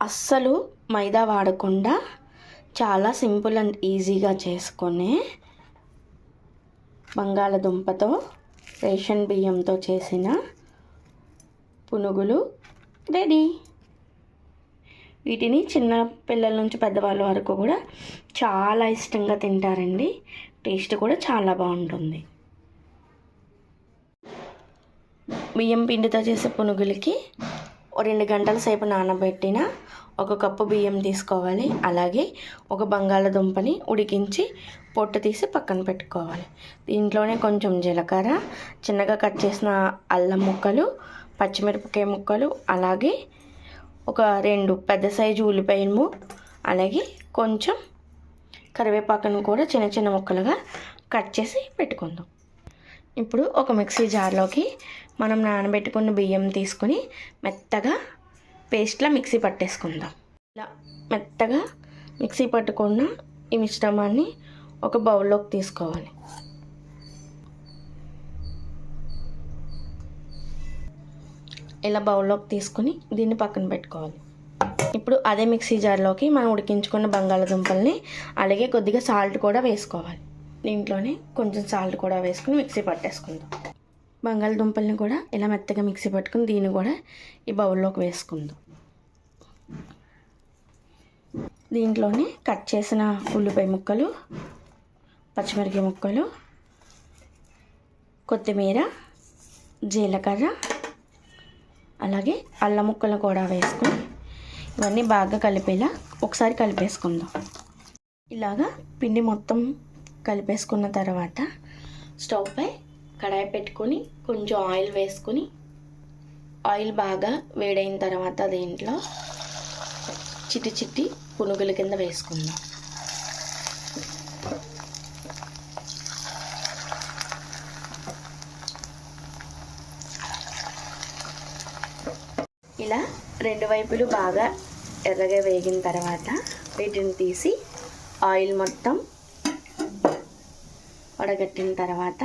అస్సలు మైదా వాడకుండా చాలా సింపుల్ అండ్ ఈజీగా చేసుకునే బంగాళదుంపతో రేషన్ బియ్యంతో చేసిన పునుగులు రెడీ. వీటిని చిన్న పిల్లల నుంచి పెద్దవాళ్ళ వరకు కూడా చాలా ఇష్టంగా తింటారండి. టేస్ట్ కూడా చాలా బాగుంటుంది. బియ్యం పిండితో చేసే పునుగులకి రెండు గంటల సేపు నానబెట్టిన ఒక కప్పు బియ్యం తీసుకోవాలి. అలాగే ఒక బంగాళదుంపని ఉడికించి పొట్టు తీసి పక్కన పెట్టుకోవాలి. దీంట్లోనే కొంచెం జీలకర్ర చిన్నగా కట్ చేసిన అల్లం ముక్కలు పచ్చిమిరపకాయ ముక్కలు అలాగే ఒక రెండు పెద్ద సైజు ఉల్లిపాయలు అలాగే కొంచెం కరివేపాకును కూడా చిన్న చిన్న ముక్కలుగా కట్ చేసి పెట్టుకుందాం. ఇప్పుడు ఒక మిక్సీ జార్లోకి మనం నానబెట్టుకున్న బియ్యం తీసుకుని మెత్తగా పేస్ట్లా మిక్సీ పట్టేసుకుందాం. ఇలా మెత్తగా మిక్సీ పట్టుకున్న ఈ మిశ్రమాన్ని ఒక బౌల్లోకి తీసుకోవాలి. ఇలా బౌల్లోకి తీసుకుని దీన్ని పక్కన పెట్టుకోవాలి. ఇప్పుడు అదే మిక్సీ జార్లోకి మనం ఉడికించుకున్న బంగాళదుంపల్ని అలాగే కొద్దిగా సాల్ట్ కూడా వేసుకోవాలి. దీంట్లోనే కొంచెం సాల్ట్ కూడా వేసుకుని మిక్సీ పట్టేసుకుందాం. బంగాళదుంపల్ని కూడా ఇలా మెత్తగా మిక్సీ పట్టుకుని దీన్ని కూడా ఈ బౌల్లోకి వేసుకుందాం. దీంట్లోనే కట్ చేసిన ఉల్లిపాయ ముక్కలు పచ్చిమిరపకాయ ముక్కలు కొత్తిమీర జీలకర్ర అలాగే అల్లం ముక్కలు కూడా వేసుకుని ఇవన్నీ బాగా కలిపేలా ఒకసారి కలిపేసుకుందాం. ఇలాగా పిండి మొత్తం కలిపేసుకున్న తర్వాత స్టవ్ పై కడాయి పెట్టుకొని కొంచెం ఆయిల్ వేసుకొని ఆయిల్ బాగా వేడైన తర్వాత దీంట్లో చిట్టి చిట్టి పునుగుల కింద వేసుకుందాం. ఇలా రెండు వైపులు బాగా ఎర్రగా వేగిన తర్వాత వీటిని తీసి ఆయిల్ మొత్తం వడగట్టిన తర్వాత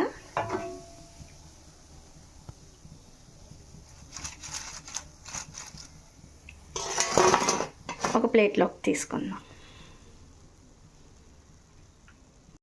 ఒక ప్లేట్లోకి తీసుకుందాం.